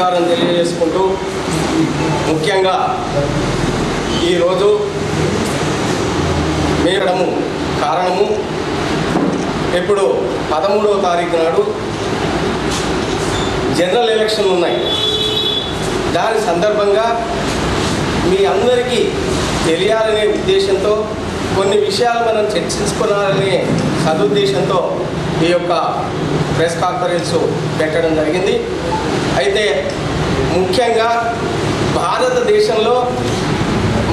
నమస్కారం తెలియజేసుకుంటూ ముఖ్యంగా ఈరోజు మేడము కారణము ఇప్పుడు పదమూడవ తారీఖు నాడు జనరల్ ఎలక్షన్లు ఉన్నాయి. దాని సందర్భంగా మీ అందరికీ తెలియాలనే ఉద్దేశంతో కొన్ని విషయాలు మనం చర్చించుకోవాలనే సదుద్దేశంతో ఈ యొక్క ప్రెస్ కాన్ఫరెన్స్ పెట్టడం జరిగింది. అయితే ముఖ్యంగా భారతదేశంలో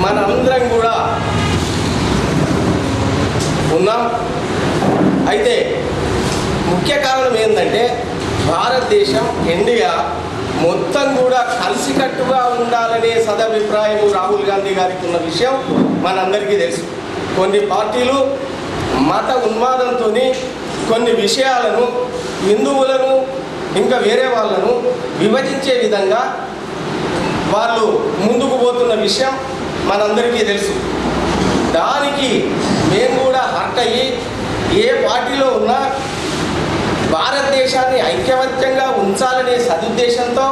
మనందరం కూడా ఉన్నాం. అయితే ముఖ్య కారణం ఏంటంటే భారతదేశం ఇండియా మొత్తం కూడా కలిసికట్టుగా ఉండాలనే సదభిప్రాయం రాహుల్ గాంధీ గారికి ఉన్న విషయం మనందరికీ తెలుసు. కొన్ని పార్టీలు మత ఉన్మాదంతో కొన్ని విషయాలను హిందువులను ఇంకా వేరే వాళ్ళను విభజించే విధంగా వాళ్ళు ముందుకు పోతున్న విషయం మనందరికీ తెలుసు. దానికి మేము కూడా హర్ట్ అయ్యి ఏ పార్టీలో ఉన్నా భారతదేశాన్ని ఐక్యవత్యంగా ఉంచాలనే సదుద్దేశంతో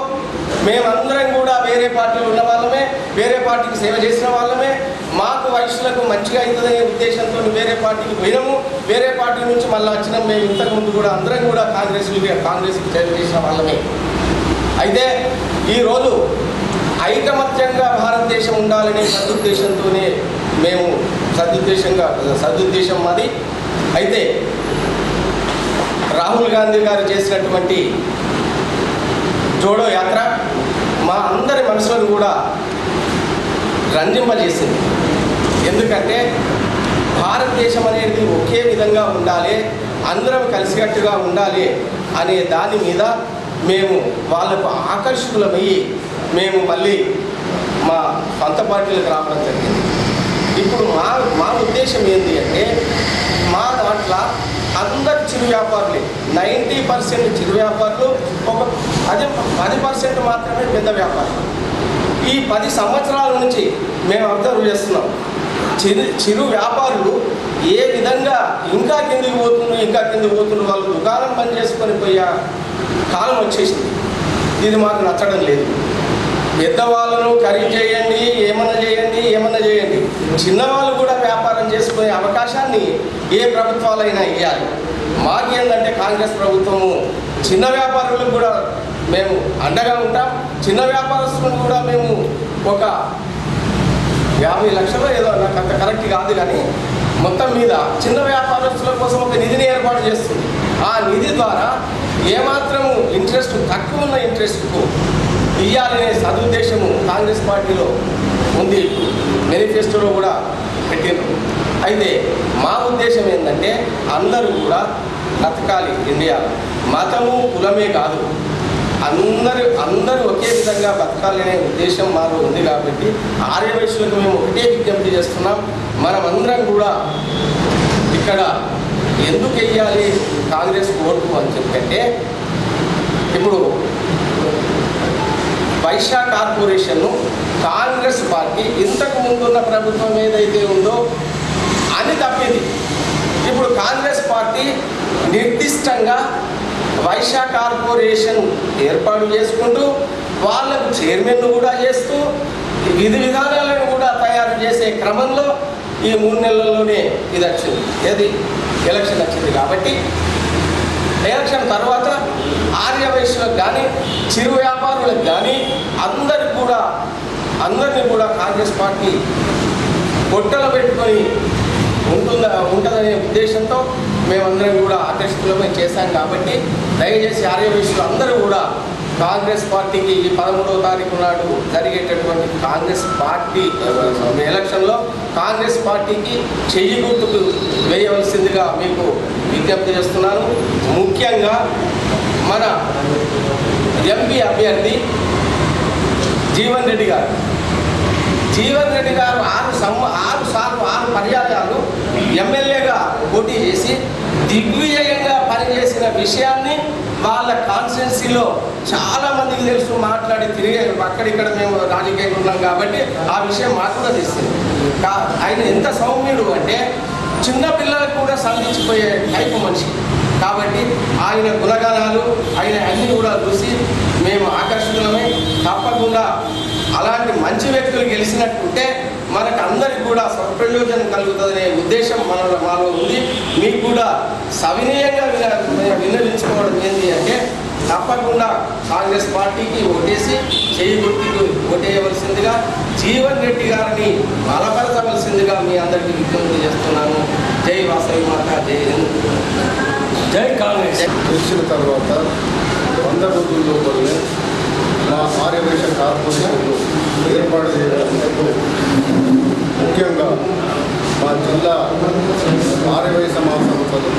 మేమందరం కూడా వేరే పార్టీలు ఉన్న వాళ్ళమే వేరే పార్టీకి సేవ చేసిన వాళ్ళమే మాకు వయసులకు మంచిగా అవుతుందనే ఉద్దేశంతో వేరే పార్టీకి పోయినాము వేరే పార్టీ నుంచి మళ్ళీ వచ్చినాం. మేము ఇంతకుముందు కూడా అందరం కూడా కాంగ్రెస్ కాంగ్రెస్కి సేవ చేసిన వాళ్ళమే. అయితే ఈరోజు ఐకమత్యంగా భారతదేశం ఉండాలనే సదుద్దేశంతోనే మేము సదుద్దేశంగా సదుద్దేశం మాది. అయితే రాహుల్ గాంధీ గారు చేసినటువంటి జోడో యాత్ర మా అందరి మనసులను కూడా రంజింపజేసింది ఎందుకంటే భారతదేశం అనేది ఒకే విధంగా ఉండాలి అందరం కలిసికట్టుగా ఉండాలి అనే దాని మీద మేము వాళ్ళకు ఆకర్షకులమయ్యి మేము మళ్ళీ మా సొంత పార్టీలకు రావడం జరిగింది. ఇప్పుడు మా మా ఉద్దేశం ఏంటి అంటే మా దాంట్లో అందరు చిరు వ్యాపారులే. నైంటీ పర్సెంట్ చిరు వ్యాపారులు ఒక పది పది పర్సెంట్ మాత్రమే పెద్ద వ్యాపారులు. ఈ పది సంవత్సరాల నుంచి మేము అబ్జర్వ్ చేస్తున్నాం. చిరు చిరు వ్యాపారులు ఏ విధంగా ఇంకా కిందికి పోతుండ్రు ఇంకా కిందికి పోతుండ్రు వాళ్ళు దుకాణం పని చేసుకొని పోయే కాలం వచ్చేసింది. ఇది మాకు నచ్చడం లేదు. పెద్దవాళ్ళను ఖరీదు చేయండి ఏమన్నా చేయండి ఏమన్నా చేయండి. చిన్నవాళ్ళు కూడా వ్యాపారం చేసుకునే అవకాశాన్ని ఏ ప్రభుత్వాలైనా ఇవ్వాలి మాకేందంటే కాంగ్రెస్ ప్రభుత్వము చిన్న వ్యాపారులకు కూడా మేము అండగా ఉంటాం. చిన్న వ్యాపారస్తులను కూడా మేము ఒక యాభై లక్షలు ఏదో నాకు అంత కరెక్ట్ కాదు కానీ మొత్తం మీద చిన్న వ్యాపారస్తుల కోసం ఒక నిధిని ఏర్పాటు చేస్తుంది. ఆ నిధి ద్వారా ఏమాత్రము ఇంట్రెస్ట్ తక్కువ ఉన్న ఇంట్రెస్ట్కు ఇవ్వాలనే సదుద్దేశము కాంగ్రెస్ పార్టీలో ఉంది. మేనిఫెస్టోలో కూడా పెట్టినారు అయితే మా ఉద్దేశం ఏంటంటే అందరూ కూడా బతకాలి ఇండియా మతము కులమే కాదు. అందరు అందరూ ఒకే విధంగా బతకాలనే ఉద్దేశం మాలో ఉంది కాబట్టి ఆర్యవైశ్యులకు మేము ఒకటే విజ్ఞప్తి చేస్తున్నాం. మనమందరం కూడా ఇక్కడ ఎందుకు వెయ్యాలి కాంగ్రెస్ ఓటు అని చెప్పంటే ఇప్పుడు వైశా కార్పొరేషన్ను కాంగ్రెస్ పార్టీ ఇంతకు ముందున్న ప్రభుత్వం ఏదైతే ఉందో అది తప్పింది. ఇప్పుడు కాంగ్రెస్ పార్టీ నిర్దిష్టంగా వైశా కార్పొరేషన్ ఏర్పాటు చేసుకుంటూ వాళ్ళకు చైర్మన్ కూడా చేస్తూ విధి విధానాలను కూడా తయారు చేసే క్రమంలో ఈ మూడు నెలల్లోనే ఇది వచ్చింది. ఏది? ఎలక్షన్ వచ్చింది కాబట్టి ఎలక్షన్ తర్వాత ఆర్య వయసులకు కానీ చిరు వ్యాపారులకు కానీ అందరికి కూడా అందరినీ కూడా కాంగ్రెస్ పార్టీ పొట్టలు పెట్టుకొని ఉంటుందా ఉంటుందనే ఉద్దేశంతో మేమందరం కూడా ఆకర్షితులమై చేశాం కాబట్టి దయచేసి ఆర్యవేశులు అందరూ కూడా కాంగ్రెస్ పార్టీకి ఈ పదమూడవ తారీఖు నాడు జరిగేటటువంటి కాంగ్రెస్ పార్టీ ఎలక్షన్లో కాంగ్రెస్ పార్టీకి చెయ్యి గుర్తుకు వేయవలసిందిగా మీకు విజ్ఞప్తి చేస్తున్నాను. ముఖ్యంగా మన ఎంపీ అభ్యర్థి జీవన్ రెడ్డి గారు. జీవన్ రెడ్డి గారు ఆరు సమ్మ ఆరు సార్లు ఆరు పర్యాయాలు ఎమ్మెల్యేగా పోటీ చేసి దిగ్విజయంగా పనిచేసిన విషయాన్ని వాళ్ళ కాన్స్టిట్యున్సీలో చాలా మందికి తెలుసు మాట్లాడి తిరిగే అక్కడిక్కడ మేము రాజకీయంగా ఉన్నాం కాబట్టి ఆ విషయం మాకు కూడా తెలిసింది. ఆయన ఎంత సౌమ్యుడు అంటే చిన్న పిల్లలకు కూడా సంధించిపోయే టైపు మనిషి. కాబట్టి ఆయన గుణగణాలు ఆయన అన్నీ కూడా చూసి మేము ఆకర్షితులమే. తప్పకుండా అలాంటి మంచి వ్యక్తులు గెలిచినట్టుంటే మనకు అందరికి కూడా సత్ప్రయోజనం కలుగుతుందనే ఉద్దేశం మన మాలో ఉంది. మీకు కూడా సవినీయంగా విన విన్నవించుకోవడం ఏంటి అంటే తప్పకుండా కాంగ్రెస్ పార్టీకి ఓటేసి చేయి గుర్తుకు ఓటేయవలసిందిగా జీవన్ రెడ్డి గారిని బలపరచవలసిందిగా మీ అందరికీ విజ్ఞప్తి చేస్తున్నాను. జై వాసవి మాత జై హింద్. జై కాంగ్రెస్. గెలిచిన తర్వాత వంద రోజుల లోపలనే మా ఆర్యవేశ కార్పొరేషన్లు ఏర్పాటు చేయడానికి ముఖ్యంగా మా జిల్లా ఆర్యవేశ మహాసంస్థలు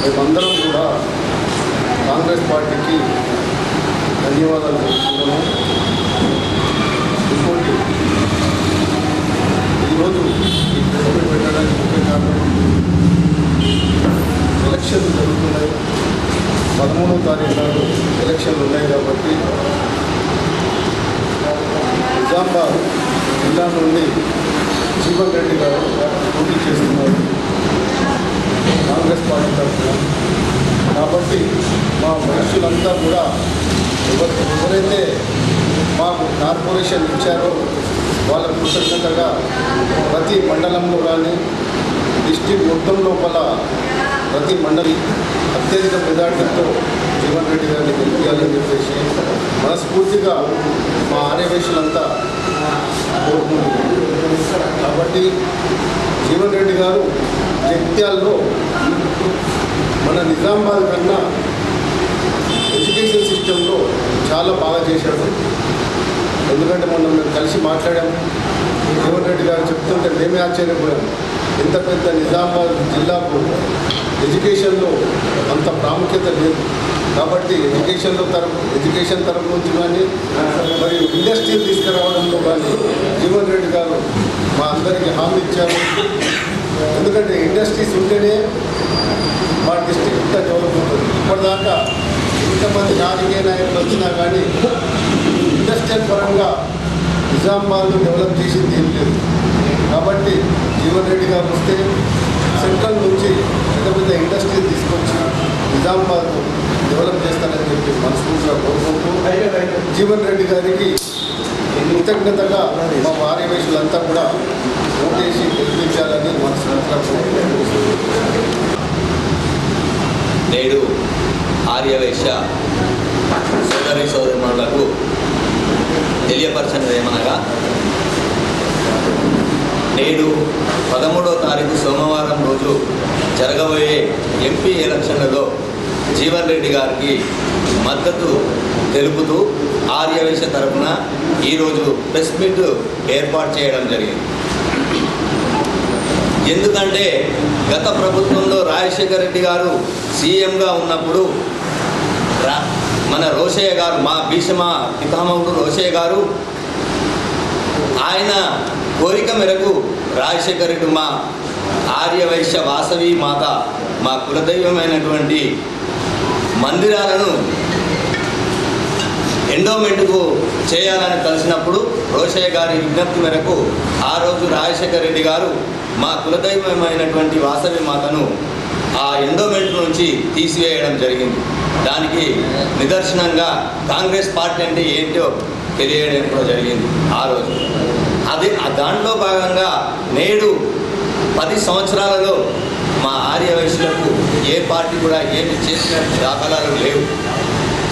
మేమందరం కూడా కాంగ్రెస్ పార్టీకి ధన్యవాదాలు తెలుపుతున్నాము ఇంకోటి ఈరోజు ఈ ప్రెస్ మీట్ పెట్టడానికి ముఖ్య కారణం ఎలక్షన్లు జరుగుతున్నాయి పదమూడవ తారీఖు నాడు ఎలక్షన్లు ఉన్నాయి కాబట్టి నిజామాబాద్ జిల్లా నుండి జీవన్ రెడ్డి గారు పోటీ చేస్తున్నారు కాంగ్రెస్ పార్టీ తరఫున కాబట్టి మా మనుషులంతా కూడా ఎవరు ఎవరైతే మాకు కార్పొరేషన్ ఇచ్చారో. వాళ్ళ కృతజ్ఞతగా ప్రతి మండలంలో కానీ డిస్టిక్ మొత్తం లోపల ప్రతి మండలి అత్యధిక మెజార్టీతో జీవన్ రెడ్డి గారిని గెలిపించాలని చెప్పేసి మనస్ఫూర్తిగా మా ఆర్యవేశులంతా కోరుకుంటున్నాం. కాబట్టి జీవన్ రెడ్డి గారు జగిత్యాల్లో మన నిజామాబాద్ కన్నా ఎడ్యుకేషన్ సిస్టంలో చాలా బాగా చేశాడు ఎందుకంటే మొన్న మేము కలిసి మాట్లాడాము. జీవన్ రెడ్డి గారు చెప్తుంటే మేమే ఆశ్చర్యపోయాము ఇంత పెద్ద నిజామాబాద్ జిల్లాకు ఎడ్యుకేషన్లో అంత ప్రాముఖ్యత లేదు. కాబట్టి ఎడ్యుకేషన్లో తరపు ఎడ్యుకేషన్ తరపు నుంచి కానీ మరియు ఇండస్ట్రీ తీసుకురావడంలో కానీ జీవన్ రెడ్డి గారు మా అందరికీ హామీ ఇచ్చారు. ఎందుకంటే ఇండస్ట్రీస్ ఉంటేనే మా డిస్ట్రిక్ట్ ఇంత డెవలప్ ఉంటుంది ఇప్పటిదాకా ఇంతమంది రాజకీయ నాయకులు వచ్చినా కానీ ఇండస్ట్రియల్ పరంగా నిజామాబాద్ను డెవలప్ చేసింది ఏం లేదు. కాబట్టి జీవన్ రెడ్డి గారు వస్తే సెంట్రల్ నుంచి పెద్ద పెద్ద ఇండస్ట్రీ తీసుకొచ్చి నిజామాబాద్ను డెవలప్ చేస్తారని చెప్పి మనస్ఫూర్తిగా కోరుకుంటూ జీవన్ రెడ్డి గారికి కృతజ్ఞతగా మా వార్యవేశులంతా కూడా ఓటేసి గెలిపించాలని మనస్ఫూర్తిగా కోరుకుంటున్నాను. నేడు ఆర్యవేశ సోదరి సోదరులకు తెలియపరచినది ఏమనగా నేడు పదమూడో తారీఖు సోమవారం రోజు జరగబోయే ఎంపీ ఎలక్షన్లలో జీవన్ రెడ్డి గారికి మద్దతు తెలుపుతూ ఆర్యవేశ తరఫున ఈరోజు ప్రెస్ మీట్ ఏర్పాటు చేయడం జరిగింది. ఎందుకంటే గత ప్రభుత్వంలో రాజశేఖర రెడ్డి గారు సీఎంగా ఉన్నప్పుడు మన రోషయ్య గారు మా భీష్మ పితామహుడు రోషయ్య గారు ఆయన కోరిక మేరకు రాజశేఖరుడు మా ఆర్యవైశ్య వాసవి మాత మా కులదైవమైనటువంటి మందిరాలను ఎండోమెంట్కు చేయాలని కలిసినప్పుడు రోషయ్య గారి విజ్ఞప్తి మేరకు ఆ రోజు రాజశేఖర రెడ్డి గారు మా కులదైవమైనటువంటి వాసవి మాతను ఆ ఎండోమెంట్ నుంచి తీసివేయడం జరిగింది. దానికి నిదర్శనంగా కాంగ్రెస్ పార్టీ అంటే ఏంటో తెలియడం కూడా జరిగింది ఆ రోజు. అది దాంట్లో భాగంగా నేడు పది సంవత్సరాలలో మా ఆర్య వయసులకు ఏ పార్టీ కూడా ఏమి చేసిన దాఖలాలు లేవు.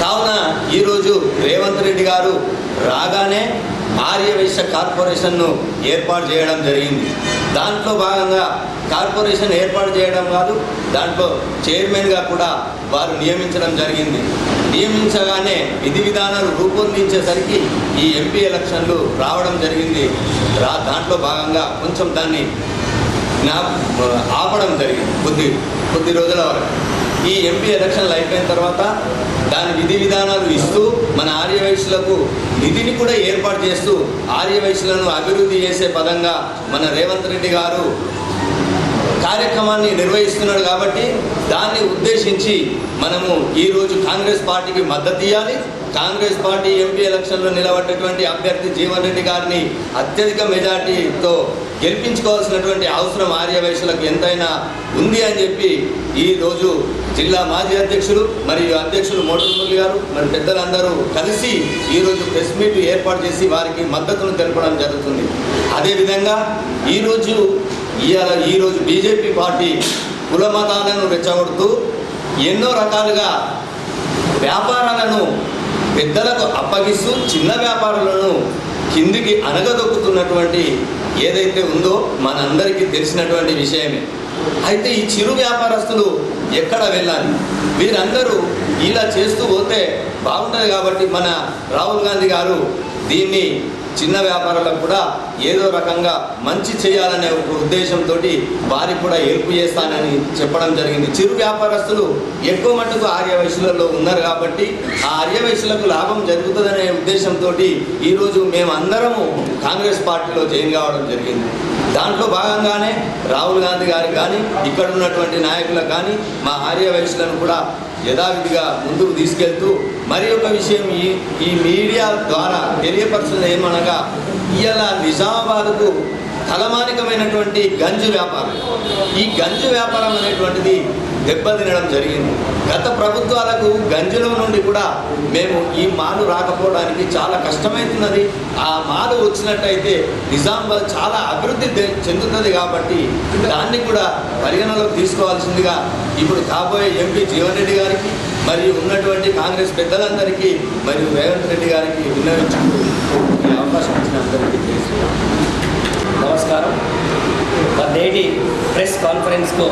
కావున ఈరోజు రేవంత్ రెడ్డి గారు రాగానే ఆర్యవైశ్య కార్పొరేషన్ను ఏర్పాటు చేయడం జరిగింది. దాంట్లో భాగంగా కార్పొరేషన్ ఏర్పాటు చేయడం కాదు దాంట్లో చైర్మన్గా కూడా వారు నియమించడం జరిగింది. నియమించగానే విధి విధానాలు రూపొందించేసరికి ఈ ఎంపీ ఎలక్షన్లు రావడం జరిగింది. రా దాంట్లో భాగంగా కొంచెం దాన్ని ఆపడం జరిగింది కొద్ది కొద్ది రోజుల వరకు. ఈ ఎంపీ ఎలక్షన్లు అయిపోయిన తర్వాత దాని విధి విధానాలు ఇస్తూ మన ఆర్యవైశ్యులకు నిధిని కూడా ఏర్పాటు చేస్తూ ఆర్యవైశ్యులను అభివృద్ధి చేసే పదంగా మన రేవంత్ రెడ్డి గారు కార్యక్రమాన్ని నిర్వహిస్తున్నాడు కాబట్టి దాన్ని ఉద్దేశించి మనము ఈరోజు కాంగ్రెస్ పార్టీకి మద్దతు ఇవ్వాలి కాంగ్రెస్ పార్టీ ఎంపీ ఎలక్షన్లో నిలబడ్డటువంటి అభ్యర్థి జీవన్ రెడ్డి గారిని అత్యధిక మెజార్టీతో గెలిపించుకోవాల్సినటువంటి అవసరం ఆర్యవైశ్యులకు ఎంతైనా ఉంది అని చెప్పి ఈరోజు జిల్లా మాజీ అధ్యక్షులు మరియు అధ్యక్షులు మోటల్ గారు మరి పెద్దలందరూ కలిసి ఈరోజు ప్రెస్ మీట్ ఏర్పాటు చేసి వారికి మద్దతును తెలపడం జరుగుతుంది. అదేవిధంగా ఈరోజు ఇవాళ ఈరోజు బీజేపీ పార్టీ కుల మతాలను రెచ్చగొడుతూ ఎన్నో రకాలుగా వ్యాపారాలను పెద్దలకు అప్పగిస్తూ చిన్న వ్యాపారులను కిందికి అనగదొక్కుతున్నటువంటి ఏదైతే ఉందో మనందరికీ తెలిసినటువంటి విషయమే. అయితే ఈ చిరు వ్యాపారస్తులు ఎక్కడ వెళ్ళాలి? వీరందరూ ఇలా చేస్తూ పోతే బాగుంటుంది కాబట్టి మన రాహుల్ గాంధీ గారు దీన్ని చిన్న వ్యాపారులకు కూడా ఏదో రకంగా మంచి చేయాలనే ఒక ఉద్దేశంతో వారికి కూడా ఏర్పు చేస్తానని చెప్పడం జరిగింది. చిరు వ్యాపారస్తులు ఎక్కువ మట్టుకు ఆర్య వయసులలో ఉన్నారు కాబట్టి ఆ ఆర్య వయసులకు లాభం జరుగుతుందనే ఉద్దేశంతో ఈరోజు మేమందరము కాంగ్రెస్ పార్టీలో జాయిన్ కావడం జరిగింది. దాంట్లో భాగంగానే రాహుల్ గాంధీ గారికి కానీ ఇక్కడ ఉన్నటువంటి నాయకులకు కానీ మా ఆర్య వయసులను కూడా యథావిధిగా ముందుకు తీసుకెళ్తూ మరి ఒక విషయం ఈ ఈ మీడియా ద్వారా తెలియపరచున్నది ఏమనగా ఇవాళ నిజామాబాద్కు తలమానికమైనటువంటి గంజు వ్యాపారం. ఈ గంజు వ్యాపారం అనేటువంటిది దెబ్బతినడం జరిగింది. గత ప్రభుత్వాలకు గంజుల నుండి కూడా మేము ఈ మాలు రాకపోవడానికి చాలా కష్టమవుతున్నది ఆ మాలు వచ్చినట్టయితే నిజామాబాద్ చాలా అభివృద్ధి చె- చెందుతుంది కాబట్టి దాన్ని కూడా పరిగణలోకి తీసుకోవాల్సిందిగా ఇప్పుడు కాబోయే ఎంపీ జీవన్ రెడ్డి గారికి మరియు ఉన్నటువంటి కాంగ్రెస్ పెద్దలందరికీ మరియు రేవంత్ రెడ్డి గారికి విన్నవించుకుంటూ ఈ అవకాశం ఇచ్చిన అందరికీ తెలుసు నమస్కారం. నేటి ప్రెస్ కాన్ఫరెన్స్కు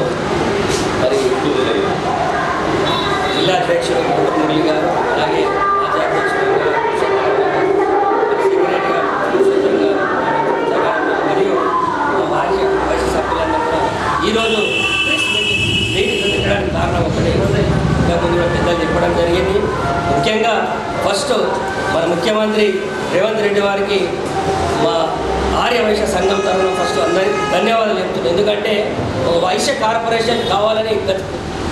మరి జిల్లా అధ్యక్షుడు మురళి గారు అలాగే మరియు ఈరోజు ప్రెస్ మీటింగ్ పెట్టడానికి కారణం ఒకటే ఇంకా ముందు పెద్దలు చెప్పడం జరిగింది. ముఖ్యంగా ఫస్ట్ మన ముఖ్యమంత్రి రేవంత్ రెడ్డి వారికి మా ఆర్య వైశ్య సంఘం తరఫున ఫస్ట్ అందరికీ ధన్యవాదాలు చెప్తున్నాను ఎందుకంటే ఒక వైశ్య కార్పొరేషన్ కావాలని గత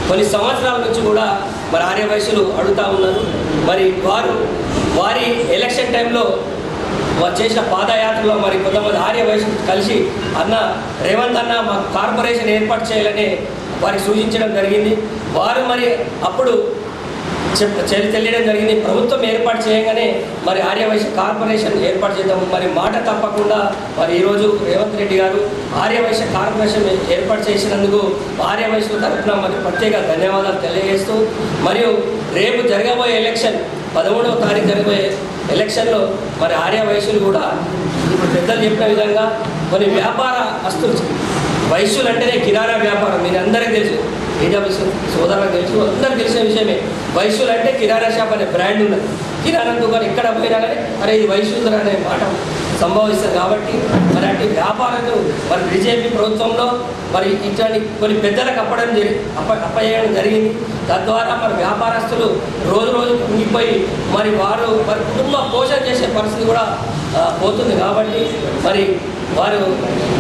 కొన్ని సంవత్సరాల నుంచి కూడా మరి ఆర్య వైశ్యులు అడుగుతా ఉన్నారు. మరి వారు వారి ఎలక్షన్ టైంలో వారు చేసిన పాదయాత్రలో మరి కొంతమంది ఆర్య వయసు కలిసి అన్న రేవంత్ అన్న మా కార్పొరేషన్ ఏర్పాటు చేయాలని వారికి సూచించడం జరిగింది. వారు మరి అప్పుడు తెలియడం జరిగింది. ప్రభుత్వం ఏర్పాటు చేయగానే మరి ఆర్యవైశ్య కార్పొరేషన్ ఏర్పాటు చేద్దాము. మరి మాట తప్పకుండా మరి ఈరోజు రేవంత్ రెడ్డి గారు ఆర్యవైశ్య కార్పొరేషన్ ఏర్పాటు చేసినందుకు ఆర్యవైశ్యుల తరఫున మరి ప్రత్యేక ధన్యవాదాలు తెలియజేస్తూ మరియు రేపు జరగబోయే ఎలక్షన్ పదమూడవ తారీఖు జరగబోయే ఎలక్షన్లో మరి ఆర్య వయసులు కూడా ఇప్పుడు పెద్దలు చెప్పిన విధంగా కొన్ని వ్యాపార వస్తువులు వైశ్యులు అంటేనే కిరాణా వ్యాపారం. మీరు అందరికీ తెలుసు. ఏజాబీ సోదరులకు తెలుసు. అందరికి తెలిసిన విషయమే. వైశ్యులు అంటే కిరాణా షాప్ అనే బ్రాండ్ ఉన్నది. కిరాణా దుకాణం ఎక్కడ పోయినా కానీ అరే ఇది వైశ్యులు అనే మాట. సంభవిస్తుంది కాబట్టి మరి అట్టి వ్యాపారాలు మరి బీజేపీ ప్రభుత్వంలో మరి ఇట్లాంటి కొన్ని పెద్దలకు అప్పడం జరి అప్ప అప్పచేయడం జరిగింది. తద్వారా మరి వ్యాపారస్తులు రోజు రోజు కుంగిపోయి మరి వారు మరి కుటుంబ పోషణ చేసే పరిస్థితి కూడా పోతుంది కాబట్టి మరి వారు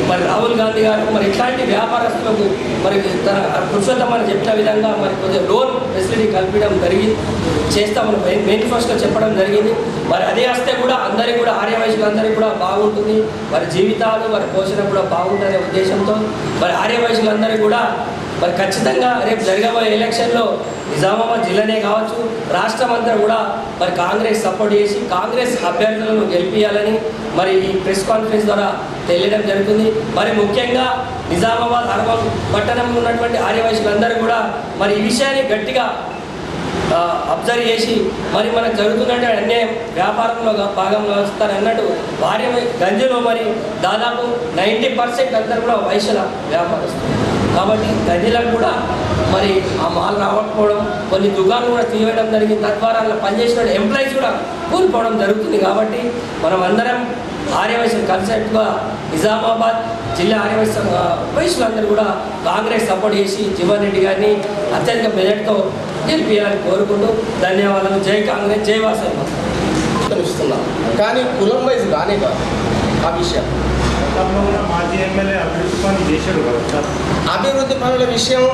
మరి రాహుల్ గాంధీ గారు మరి ఇట్లాంటి వ్యాపారస్తులకు మరి తన పురుషోత్తమని చెప్పిన విధంగా మరి కొద్దిగా లోన్ ఫెసిలిటీ కల్పించడం జరిగింది. చేస్తామని మెయిన్ మేనిఫెస్టో చెప్పడం జరిగింది. మరి అదే వస్తే కూడా అందరికీ కూడా ఆర్య వయసులందరికీ కూడా బాగుంటుంది. వారి జీవితాలు వారి పోషణ కూడా బాగుంటుందనే ఉద్దేశంతో. మరి ఆర్య వయసులందరికీ కూడా మరి ఖచ్చితంగా రేపు జరగబోయే ఎలక్షన్లో నిజామాబాద్ జిల్లానే కావచ్చు. రాష్ట్రం అంతా కూడా మరి కాంగ్రెస్ సపోర్ట్ చేసి కాంగ్రెస్ అభ్యర్థులను గెలిపించాలని మరి ఈ ప్రెస్ కాన్ఫరెన్స్ ద్వారా తెలియడం జరుగుతుంది. మరి ముఖ్యంగా నిజామాబాద్ అర్బన్ పట్టణంలో ఉన్నటువంటి ఆర్యవైశ్యులందరూ కూడా మరి ఈ విషయాన్ని గట్టిగా అబ్జర్వ్ చేసి మరి మనకు జరుగుతున్నట్టు అన్యాయం. వ్యాపారంలో భాగంగా భాగంలో వస్తారు అన్నట్టు భార్య గంజలో మరి దాదాపు నైంటీ పర్సెంట్ అందరూ కూడా వయసుల వ్యాపారస్తులు. కాబట్టి గంజిలకు కూడా మరి ఆ మాల్ రావకపోవడం కొన్ని దుకాణాలు కూడా తీయడం జరిగింది. తద్వారా అలా పనిచేసిన ఎంప్లాయీస్ కూడా కోల్పోవడం జరుగుతుంది కాబట్టి మనం అందరం ఆర్యవైశ్యం కన్సెప్ట్గా నిజామాబాద్ జిల్లా ఆర్యవైశ్యం వయసులందరూ కూడా కాంగ్రెస్ సపోర్ట్ చేసి జీవన్ రెడ్డి గారిని అత్యధిక మెజార్టీతో గెలిపించాలని కోరుకుంటూ ధన్యవాదాలు. జై కాంగ్రెస్ జై వాసవి కానీ కులం వైజ్ కానీ కాదు ఆ విషయం. కూడా మాజీ ఎమ్మెల్యే అభివృద్ధి చేశాడు కదా అభివృద్ధి పనుల విషయం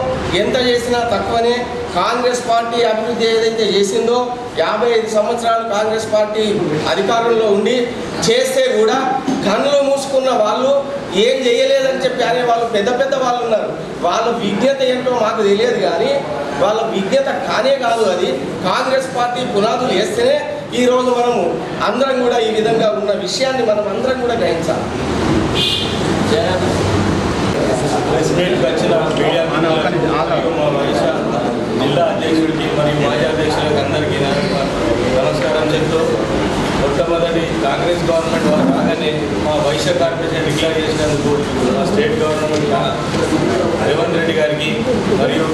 ఎంత చేసినా తక్కువనే. కాంగ్రెస్ పార్టీ అభివృద్ధి ఏదైతే చేసిందో యాభై ఐదు సంవత్సరాలు కాంగ్రెస్ పార్టీ అధికారంలో ఉండి చేస్తే కూడా కన్నులు మూసుకున్న వాళ్ళు ఏం చేయలేదని చెప్పి అనే వాళ్ళు పెద్ద పెద్ద వాళ్ళు ఉన్నారు. వాళ్ళ విజ్ఞత ఏంటో మాకు తెలియదు కానీ వాళ్ళ విజ్ఞత కానే కాదు అది. కాంగ్రెస్ పార్టీ పునాదులు వేస్తేనే ఈరోజు మనము అందరం కూడా ఈ విధంగా ఉన్న విషయాన్ని మనం అందరం కూడా గ్రహించాలి. ప్రెస్ మీట్కి వచ్చిన మీడియా మా జిల్లా అధ్యక్షుడికి మరియు మాజీ అధ్యక్షులకు అందరికీ నమస్కారం చెప్తూ మొట్టమొదటి కాంగ్రెస్ గవర్నమెంట్ వారు రాగానే మా వైశ్య కార్పొరేషన్ డిక్లేర్ చేసినందుకు మా స్టేట్ గవర్నమెంట్ రేవంత్ రెడ్డి గారికి మరియు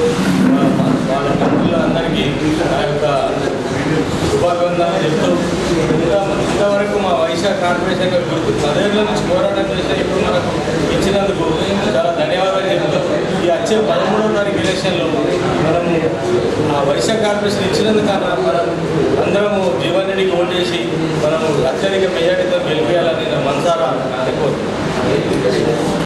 వాళ్ళ మా- వాళ్ళ మంత్రులందరికీ నా యొక్క శుభాభివందనాలు చెప్తూ ఇంకా ఇంతవరకు మా వైశాఖ కార్పొరేషన్ గుర్తు పదేళ్ళ నుంచి పోరాటం చేసిన ఇప్పుడు మనకు ఇచ్చినందుకు చాలా ధన్యవాదాలు చెప్తూ ఈ వచ్చే పదమూడవ తారీఖు ఎలక్షన్లో మనము ఆ వైశాఖ కార్పొరేషన్ ఇచ్చినందుకు మనం అందరము జీవన్ రెడ్డికి చేసి మనము అత్యధిక మెజార్టీతో గెలిపేయాలని మనసారా అనుకోవచ్చు